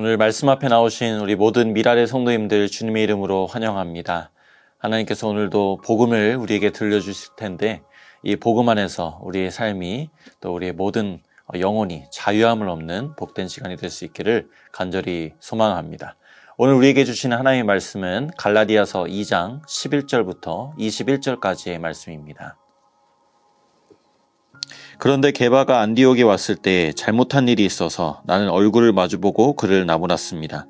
오늘 말씀 앞에 나오신 우리 모든 미랄의 성도님들 주님의 이름으로 환영합니다. 하나님께서 오늘도 복음을 우리에게 들려주실 텐데 이 복음 안에서 우리의 삶이 또 우리의 모든 영혼이 자유함을 얻는 복된 시간이 될 수 있기를 간절히 소망합니다. 오늘 우리에게 주시는 하나님의 말씀은 갈라디아서 2장 11절부터 21절까지의 말씀입니다. 그런데 게바가 안디옥에 왔을 때 잘못한 일이 있어서 나는 얼굴을 마주보고 그를 나무랐습니다.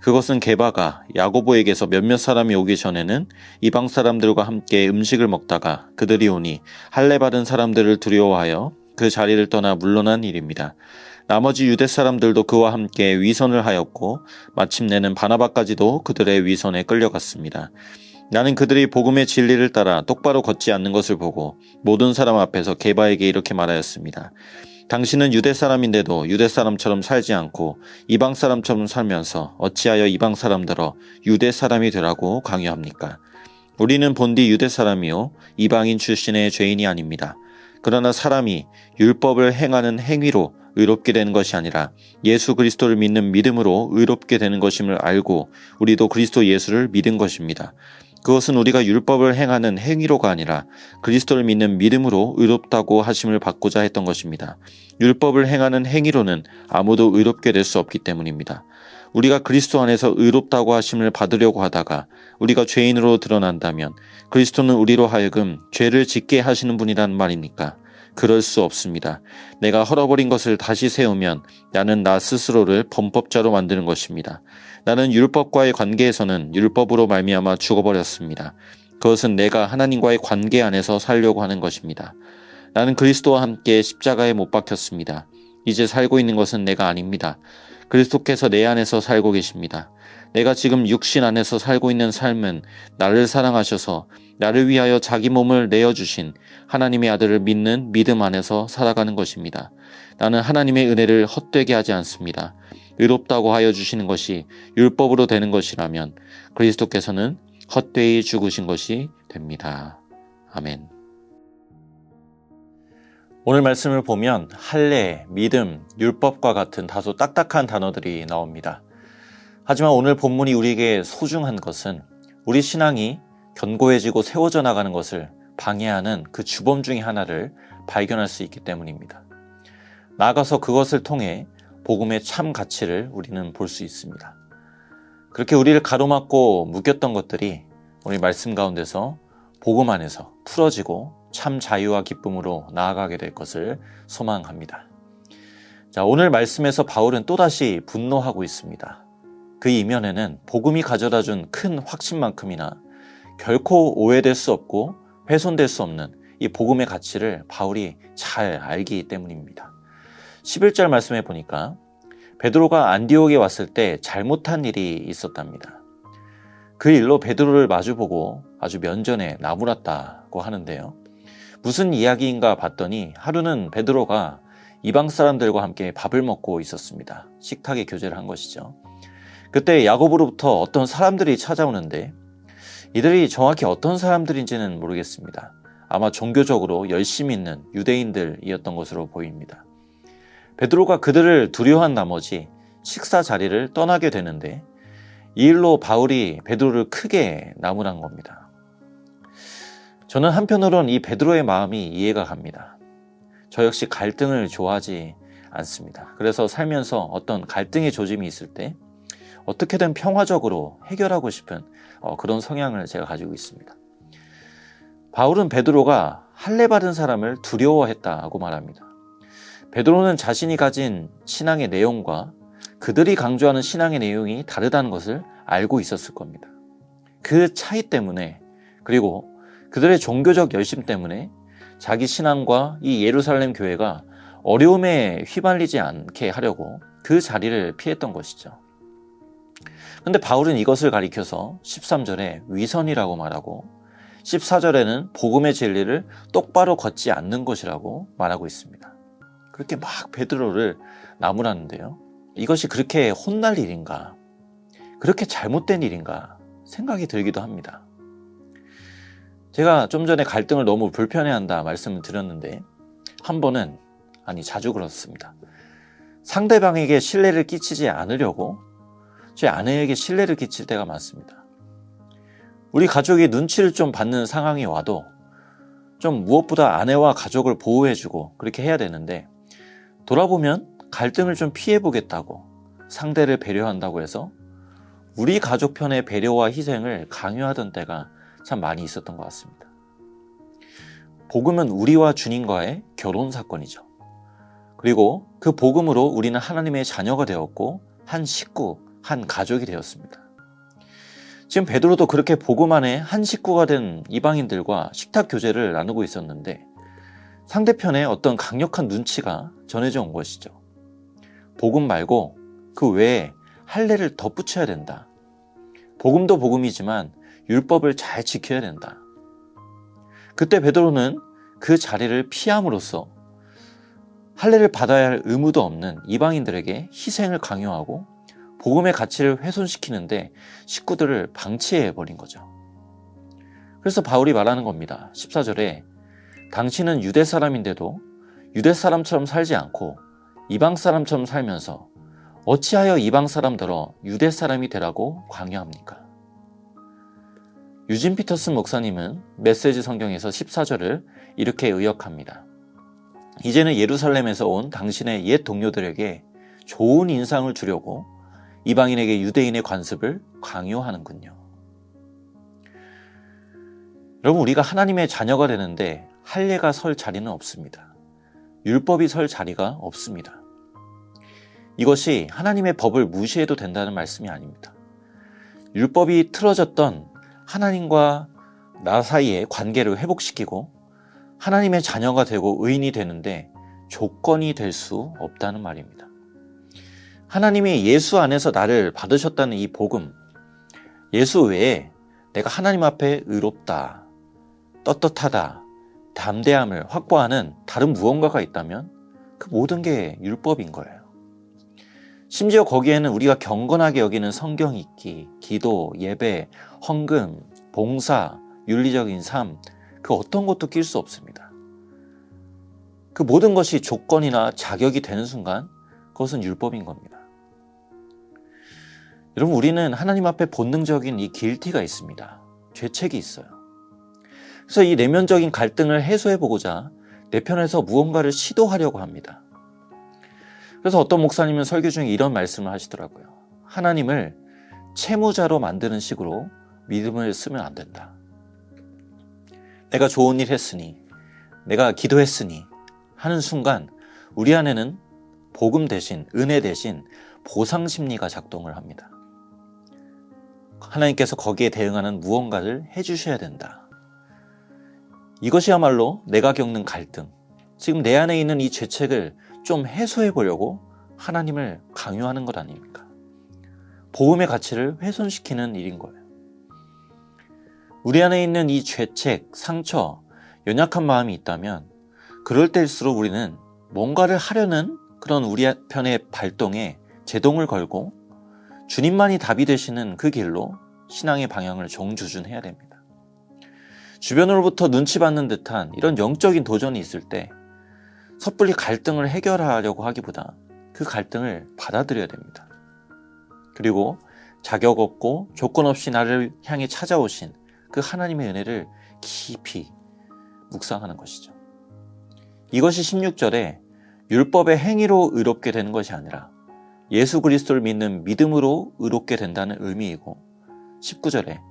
그것은 게바가 야고보에게서 몇몇 사람이 오기 전에는 이방 사람들과 함께 음식을 먹다가 그들이 오니 할례 받은 사람들을 두려워하여 그 자리를 떠나 물러난 일입니다. 나머지 유대 사람들도 그와 함께 위선을 하였고 마침내는 바나바까지도 그들의 위선에 끌려갔습니다. 나는 그들이 복음의 진리를 따라 똑바로 걷지 않는 것을 보고 모든 사람 앞에서 게바에게 이렇게 말하였습니다. 당신은 유대 사람인데도 유대 사람처럼 살지 않고 이방 사람처럼 살면서 어찌하여 이방 사람들어 유대 사람이 되라고 강요합니까? 우리는 본디 유대 사람이요 이방인 출신의 죄인이 아닙니다. 그러나 사람이 율법을 행하는 행위로 의롭게 되는 것이 아니라 예수 그리스도를 믿는 믿음으로 의롭게 되는 것임을 알고 우리도 그리스도 예수를 믿은 것입니다. 그것은 우리가 율법을 행하는 행위로가 아니라 그리스도를 믿는 믿음으로 의롭다고 하심을 받고자 했던 것입니다. 율법을 행하는 행위로는 아무도 의롭게 될 수 없기 때문입니다. 우리가 그리스도 안에서 의롭다고 하심을 받으려고 하다가 우리가 죄인으로 드러난다면 그리스도는 우리로 하여금 죄를 짓게 하시는 분이란 말입니까? 그럴 수 없습니다. 내가 헐어버린 것을 다시 세우면 나는 나 스스로를 범법자로 만드는 것입니다. 나는 율법과의 관계에서는 율법으로 말미암아 죽어버렸습니다. 그것은 내가 하나님과의 관계 안에서 살려고 하는 것입니다. 나는 그리스도와 함께 십자가에 못 박혔습니다. 이제 살고 있는 것은 내가 아닙니다. 그리스도께서 내 안에서 살고 계십니다. 내가 지금 육신 안에서 살고 있는 삶은 나를 사랑하셔서 나를 위하여 자기 몸을 내어주신 하나님의 아들을 믿는 믿음 안에서 살아가는 것입니다. 나는 하나님의 은혜를 헛되게 하지 않습니다. 의롭다고 하여 주시는 것이 율법으로 되는 것이라면 그리스도께서는 헛되이 죽으신 것이 됩니다. 아멘. 오늘 말씀을 보면 할례, 믿음, 율법과 같은 다소 딱딱한 단어들이 나옵니다. 하지만 오늘 본문이 우리에게 소중한 것은 우리 신앙이 견고해지고 세워져 나가는 것을 방해하는 그 주범 중의 하나를 발견할 수 있기 때문입니다. 나아가서 그것을 통해 복음의 참 가치를 우리는 볼 수 있습니다. 그렇게 우리를 가로막고 묶였던 것들이 우리 말씀 가운데서 복음 안에서 풀어지고 참 자유와 기쁨으로 나아가게 될 것을 소망합니다. 자, 오늘 말씀에서 바울은 또다시 분노하고 있습니다. 그 이면에는 복음이 가져다 준 큰 확신만큼이나 결코 오해될 수 없고 훼손될 수 없는 이 복음의 가치를 바울이 잘 알기 때문입니다. 11절 말씀에 보니까 베드로가 안디옥에 왔을 때 잘못한 일이 있었답니다. 그 일로 베드로를 마주보고 아주 면전에 나무랐다고 하는데요. 무슨 이야기인가 봤더니 하루는 베드로가 이방 사람들과 함께 밥을 먹고 있었습니다. 식탁에 교제를 한 것이죠. 그때 야곱으로부터 어떤 사람들이 찾아오는데 이들이 정확히 어떤 사람들인지는 모르겠습니다. 아마 종교적으로 열심히 있는 유대인들이었던 것으로 보입니다. 베드로가 그들을 두려워한 나머지 식사 자리를 떠나게 되는데 이 일로 바울이 베드로를 크게 나무란 겁니다. 저는 한편으론 이 베드로의 마음이 이해가 갑니다. 저 역시 갈등을 좋아하지 않습니다. 그래서 살면서 어떤 갈등의 조짐이 있을 때 어떻게든 평화적으로 해결하고 싶은 어, 그런 성향을 제가 가지고 있습니다. 바울은 베드로가 할례 받은 사람을 두려워했다고 말합니다. 베드로는 자신이 가진 신앙의 내용과 그들이 강조하는 신앙의 내용이 다르다는 것을 알고 있었을 겁니다. 그 차이 때문에 그리고 그들의 종교적 열심 때문에 자기 신앙과 이 예루살렘 교회가 어려움에 휘말리지 않게 하려고 그 자리를 피했던 것이죠. 근데 바울은 이것을 가리켜서 13절에 위선이라고 말하고 14절에는 복음의 진리를 똑바로 걷지 않는 것이라고 말하고 있습니다. 그렇게 막 베드로를 나무라는데요. 이것이 그렇게 혼날 일인가? 그렇게 잘못된 일인가? 생각이 들기도 합니다. 제가 좀 전에 갈등을 너무 불편해한다 말씀을 드렸는데 한 번은 아니 자주 그렇습니다. 상대방에게 신뢰를 끼치지 않으려고 제 아내에게 신뢰를 끼칠 때가 많습니다. 우리 가족이 눈치를 좀 받는 상황이 와도 좀 무엇보다 아내와 가족을 보호해주고 그렇게 해야 되는데 돌아보면 갈등을 좀 피해보겠다고 상대를 배려한다고 해서 우리 가족 편의 배려와 희생을 강요하던 때가 참 많이 있었던 것 같습니다. 복음은 우리와 주님과의 결혼 사건이죠. 그리고 그 복음으로 우리는 하나님의 자녀가 되었고 한 식구, 한 가족이 되었습니다. 지금 베드로도 그렇게 복음 안에 한 식구가 된 이방인들과 식탁 교제를 나누고 있었는데 상대편에 어떤 강력한 눈치가 전해져 온 것이죠. 복음 말고 그 외에 할례를 덧붙여야 된다. 복음도 복음이지만 율법을 잘 지켜야 된다. 그때 베드로는 그 자리를 피함으로써 할례를 받아야 할 의무도 없는 이방인들에게 희생을 강요하고 복음의 가치를 훼손시키는데 식구들을 방치해 버린 거죠. 그래서 바울이 말하는 겁니다. 14절에 당신은 유대 사람인데도 유대 사람처럼 살지 않고 이방 사람처럼 살면서 어찌하여 이방 사람들어 유대 사람이 되라고 강요합니까? 유진 피터슨 목사님은 메시지 성경에서 14절을 이렇게 의역합니다. 이제는 예루살렘에서 온 당신의 옛 동료들에게 좋은 인상을 주려고 이방인에게 유대인의 관습을 강요하는군요. 여러분 우리가 하나님의 자녀가 되는데 할례가 설 자리는 없습니다. 율법이 설 자리가 없습니다. 이것이 하나님의 법을 무시해도 된다는 말씀이 아닙니다. 율법이 틀어졌던 하나님과 나 사이의 관계를 회복시키고 하나님의 자녀가 되고 의인이 되는데 조건이 될 수 없다는 말입니다. 하나님이 예수 안에서 나를 받으셨다는 이 복음, 예수 외에 내가 하나님 앞에 의롭다, 떳떳하다, 담대함을 확보하는 다른 무언가가 있다면 그 모든 게 율법인 거예요. 심지어 거기에는 우리가 경건하게 여기는 성경 읽기, 기도, 예배, 헌금, 봉사, 윤리적인 삶, 그 어떤 것도 낄 수 없습니다. 그 모든 것이 조건이나 자격이 되는 순간 그것은 율법인 겁니다. 여러분, 우리는 하나님 앞에 본능적인 이 길티가 있습니다. 죄책이 있어요. 그래서 이 내면적인 갈등을 해소해 보고자 내 편에서 무언가를 시도하려고 합니다. 그래서 어떤 목사님은 설교 중에 이런 말씀을 하시더라고요. 하나님을 채무자로 만드는 식으로 믿음을 쓰면 안 된다. 내가 좋은 일 했으니, 내가 기도했으니 하는 순간 우리 안에는 복음 대신, 은혜 대신 보상 심리가 작동을 합니다. 하나님께서 거기에 대응하는 무언가를 해주셔야 된다. 이것이야말로 내가 겪는 갈등, 지금 내 안에 있는 이 죄책을 좀 해소해 보려고 하나님을 강요하는 것 아닙니까? 복음의 가치를 훼손시키는 일인 거예요. 우리 안에 있는 이 죄책, 상처, 연약한 마음이 있다면 그럴 때일수록 우리는 뭔가를 하려는 그런 우리 편의 발동에 제동을 걸고 주님만이 답이 되시는 그 길로 신앙의 방향을 정주준해야 됩니다. 주변으로부터 눈치 받는 듯한 이런 영적인 도전이 있을 때 섣불리 갈등을 해결하려고 하기보다 그 갈등을 받아들여야 됩니다. 그리고 자격 없고 조건 없이 나를 향해 찾아오신 그 하나님의 은혜를 깊이 묵상하는 것이죠. 이것이 16절에 율법의 행위로 의롭게 되는 것이 아니라 예수 그리스도를 믿는 믿음으로 의롭게 된다는 의미이고 19절에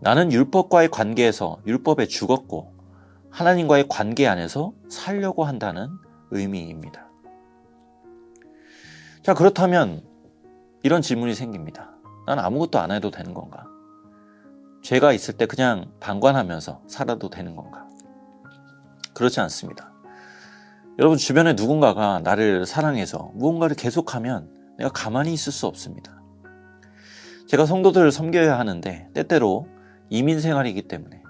나는 율법과의 관계에서 율법에 죽었고 하나님과의 관계 안에서 살려고 한다는 의미입니다. 자, 그렇다면 이런 질문이 생깁니다. 난 아무것도 안 해도 되는 건가? 죄가 있을 때 그냥 방관하면서 살아도 되는 건가? 그렇지 않습니다. 여러분 주변에 누군가가 나를 사랑해서 무언가를 계속하면 내가 가만히 있을 수 없습니다. 제가 성도들을 섬겨야 하는데 때때로 이민 생활이기 때문에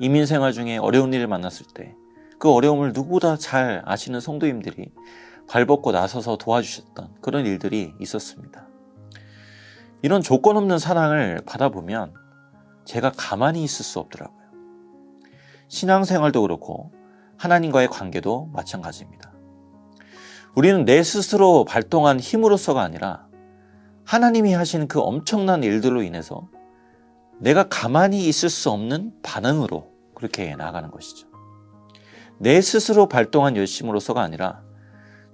이민 생활 중에 어려운 일을 만났을 때 그 어려움을 누구보다 잘 아시는 성도님들이 발벗고 나서서 도와주셨던 그런 일들이 있었습니다. 이런 조건 없는 사랑을 받아보면 제가 가만히 있을 수 없더라고요. 신앙생활도 그렇고 하나님과의 관계도 마찬가지입니다. 우리는 내 스스로 발동한 힘으로서가 아니라 하나님이 하시는 그 엄청난 일들로 인해서 내가 가만히 있을 수 없는 반응으로 그렇게 나아가는 것이죠. 내 스스로 발동한 열심으로서가 아니라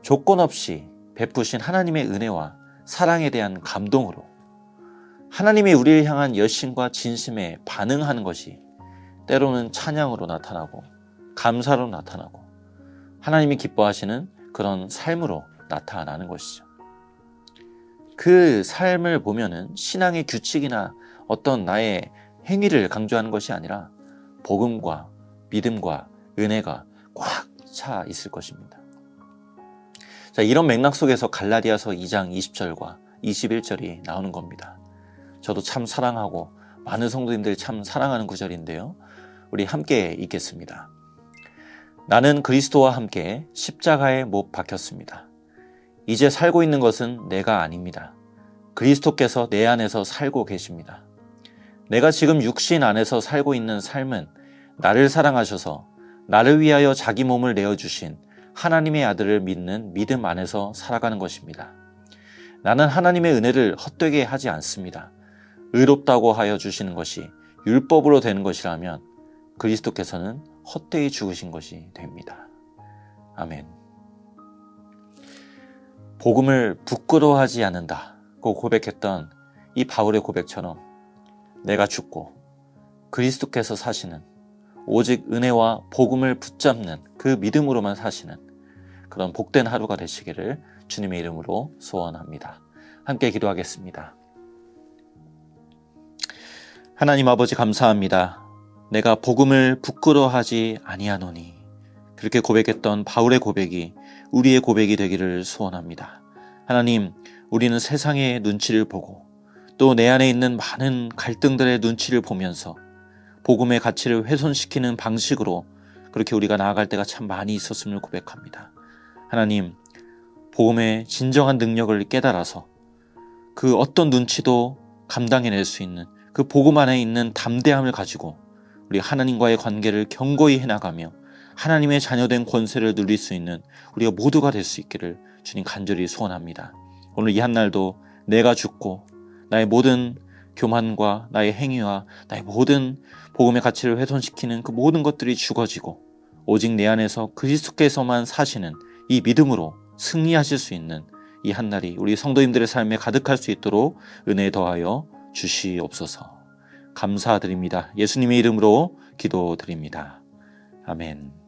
조건 없이 베푸신 하나님의 은혜와 사랑에 대한 감동으로 하나님이 우리를 향한 열심과 진심에 반응하는 것이 때로는 찬양으로 나타나고 감사로 나타나고 하나님이 기뻐하시는 그런 삶으로 나타나는 것이죠. 그 삶을 보면은 신앙의 규칙이나 어떤 나의 행위를 강조하는 것이 아니라 복음과 믿음과 은혜가 꽉 차 있을 것입니다. 자, 이런 맥락 속에서 갈라디아서 2장 20절과 21절이 나오는 겁니다. 저도 참 사랑하고 많은 성도님들이 참 사랑하는 구절인데요. 우리 함께 읽겠습니다. 나는 그리스도와 함께 십자가에 못 박혔습니다. 이제 살고 있는 것은 내가 아닙니다. 그리스도께서 내 안에서 살고 계십니다. 내가 지금 육신 안에서 살고 있는 삶은 나를 사랑하셔서 나를 위하여 자기 몸을 내어주신 하나님의 아들을 믿는 믿음 안에서 살아가는 것입니다. 나는 하나님의 은혜를 헛되게 하지 않습니다. 의롭다고 하여 주시는 것이 율법으로 되는 것이라면 그리스도께서는 헛되이 죽으신 것이 됩니다. 아멘. 복음을 부끄러워하지 않는다고 고백했던 이 바울의 고백처럼 내가 죽고 그리스도께서 사시는 오직 은혜와 복음을 붙잡는 그 믿음으로만 사시는 그런 복된 하루가 되시기를 주님의 이름으로 소원합니다. 함께 기도하겠습니다. 하나님 아버지 감사합니다. 내가 복음을 부끄러워하지 아니하노니 그렇게 고백했던 바울의 고백이 우리의 고백이 되기를 소원합니다. 하나님, 우리는 세상의 눈치를 보고 또 내 안에 있는 많은 갈등들의 눈치를 보면서 복음의 가치를 훼손시키는 방식으로 그렇게 우리가 나아갈 때가 참 많이 있었음을 고백합니다. 하나님, 복음의 진정한 능력을 깨달아서 그 어떤 눈치도 감당해낼 수 있는 그 복음 안에 있는 담대함을 가지고 우리 하나님과의 관계를 견고히 해나가며 하나님의 자녀된 권세를 누릴 수 있는 우리가 모두가 될 수 있기를 주님 간절히 소원합니다. 오늘 이 한날도 내가 죽고 나의 모든 교만과 나의 행위와 나의 모든 복음의 가치를 훼손시키는 그 모든 것들이 죽어지고 오직 내 안에서 그리스도께서만 사시는 이 믿음으로 승리하실 수 있는 이 한날이 우리 성도님들의 삶에 가득할 수 있도록 은혜 더하여 주시옵소서. 감사드립니다. 예수님의 이름으로 기도드립니다. 아멘.